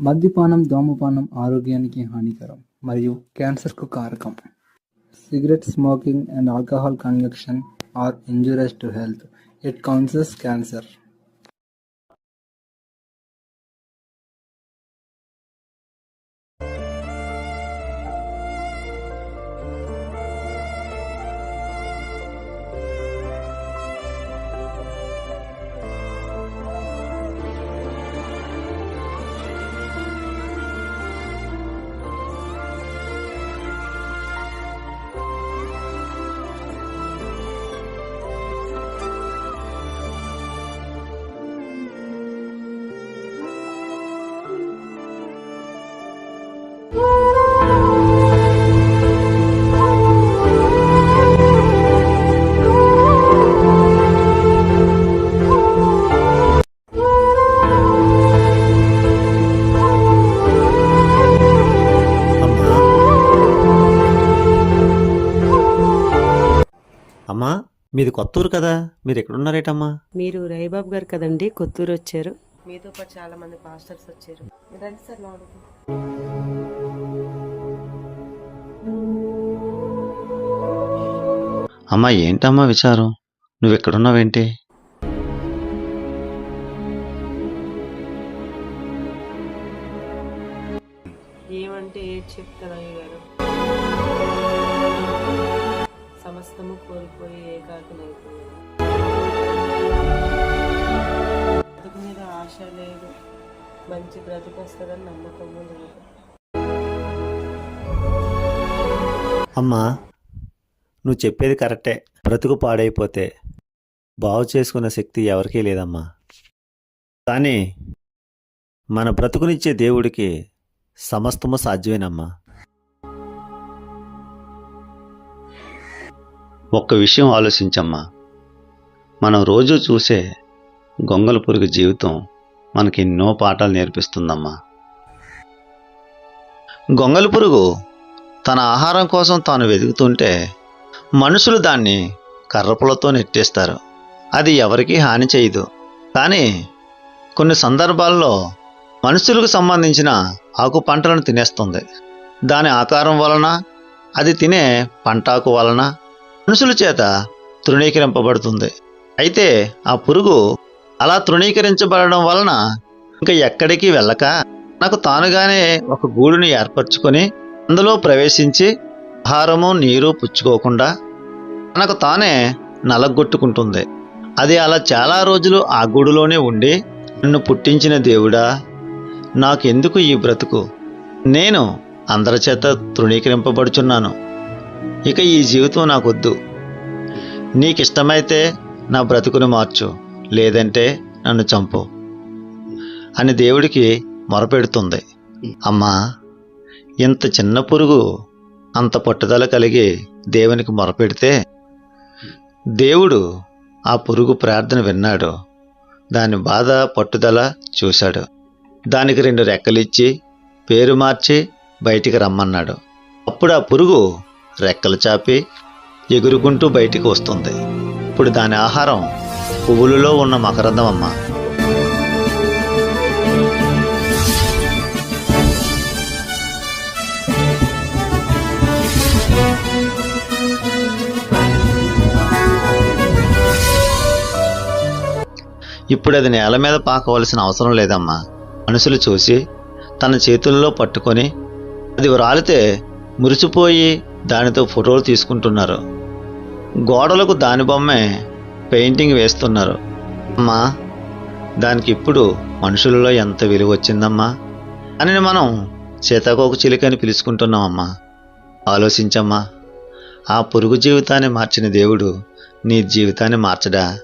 మద్యపానం ధూమపానం ఆరోగ్యానికి హానికరం మరియు క్యాన్సర్కు కారకం cigarette smoking and alcohol consumption are injurious to health it causes cancer అమ్మా. మీది కొత్తూరు కదా? మీరు ఎక్కడున్నారేటమ్మా? మీరు రవిబాబు గారు కదండి కొత్తూరు వచ్చారు. మీతో పాటు చాలా మంది పాస్టర్స్ వచ్చారు. రండి సార్ అమ్మా ఏంటమ్మా విచారం? నువ్వు ఎక్కడున్నావేంటి ఏమంటే ఏది చెప్తాను అయ్య గారు సమస్తము కోల్పోయి ఏకాకినైపోయాను బ్రతుకు మీద ఆశ లేదు. మంచి బ్రతుకు వస్తుందని నమ్మకము లేదు. అమ్మా నువ్వు చెప్పేది కరెక్టే. బ్రతుకు పాడైపోతే బాగు చేసుకున్న శక్తి ఎవరికీ లేదమ్మా. కానీ మన బ్రతుకునిచ్చే దేవుడికి సమస్తము సాధ్యమేనమ్మా. ఒక్క విషయం ఆలోచించమ్మా. మనం రోజు చూసే గొంగల పురుగు జీవితం మనకి ఎన్నో పాఠాలు నేర్పిస్తుందమ్మా. గొంగల పురుగు తన ఆహారం కోసం తాను వెతుకుతుంటే మనుషులు దాన్ని కర్రపులతో నెట్టేస్తారు. అది ఎవరికీ హాని చేయదు. కానీ కొన్ని సందర్భాల్లో మనుషులకు సంబంధించిన ఆకు పంటలను తినేస్తుంది. దాని ఆకారం వలన అది తినే పంటాకు వలన మనుషుల చేత తృణీకరింపబడుతుంది. అయితే ఆ పురుగు అలా తృణీకరించబడడం వలన ఇంకా ఎక్కడికి వెళ్ళక నాకు తానుగానే ఒక గూడుని ఏర్పరచుకొని అందులో ప్రవేశించి ఆహారము నీరు పుచ్చుకోకుండా తనకు తానే నలగొట్టుకుంటుంది. అది అలా చాలా రోజులు ఆ గూడులోనే ఉండి నన్ను పుట్టించిన దేవుడా నాకెందుకు ఈ బ్రతుకు? నేను అందరి చేత తృణీకరింపబడుచున్నాను. ఇక ఈ జీవితం నాకొద్దు. నీకిష్టమైతే నా బ్రతుకుని మార్చు లేదంటే నన్ను చంపు అని దేవుడికి మొరపెడుతుంది. అమ్మా ఇంత చిన్న పురుగు అంత పట్టుదల కలిగి దేవునికి మొరపెడితే దేవుడు ఆ పురుగు ప్రార్థన విన్నాడు. దాని బాధ పట్టుదల చూశాడు. దానికి రెండు రెక్కలిచ్చి పేరు మార్చి బయటికి రమ్మన్నాడు. అప్పుడు ఆ పురుగు రెక్కలు చాపి ఎగురుకుంటూ బయటికి వస్తుంది. ఇప్పుడు దాని ఆహారం పువ్వులలో ఉన్న మకరందం అమ్మ ఇప్పుడు అది నేల మీద పాకవలసిన అవసరం లేదమ్మా. మనుషులు చూసి తన చేతుల్లో పట్టుకొని అది రాలితే మురిసిపోయి దానితో ఫోటోలు తీసుకుంటున్నారు. గోడలకు దాని బొమ్మే పెయింటింగ్ వేస్తున్నారు. అమ్మా దానికి ఇప్పుడు మనుషులలో ఎంత విలువ వచ్చిందమ్మా. అని మనం సీతాకోక చిలుకని పిలుచుకుంటున్నామమ్మా. ఆలోచించమ్మా ఆ పురుగు జీవితాన్ని మార్చిన దేవుడు నీ జీవితాన్ని మార్చడా?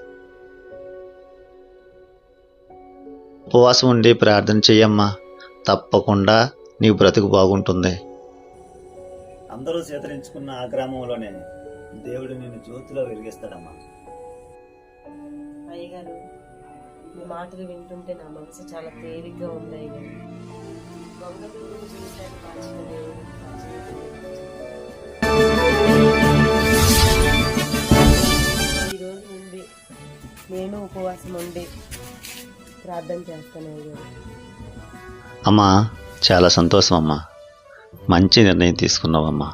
ఉపవాసం ఉండి ప్రార్థన చెయ్యమ్మా. తప్పకుండా నీ బ్రతుకు బాగుంటుంది. అందరూ సేతరించుకున్న ఆ గ్రామంలోనే దేవుడు నిన్ను జ్యోతిలో వెలిగిస్తాడమ్మా. అయ్యగారు మీ మాటలు వింటుంటే నా మనసు చాలా తేలిగ్గా ఉంది అయ్యగారు. దేవుడు. ఈరోజు నుండి నేను ఉపవాసం ఉండి ప్రార్థన చేస్తాను అమ్మా చాలా సంతోషం అమ్మా. మంచి నిర్ణయం తీసుకున్నావమ్మా.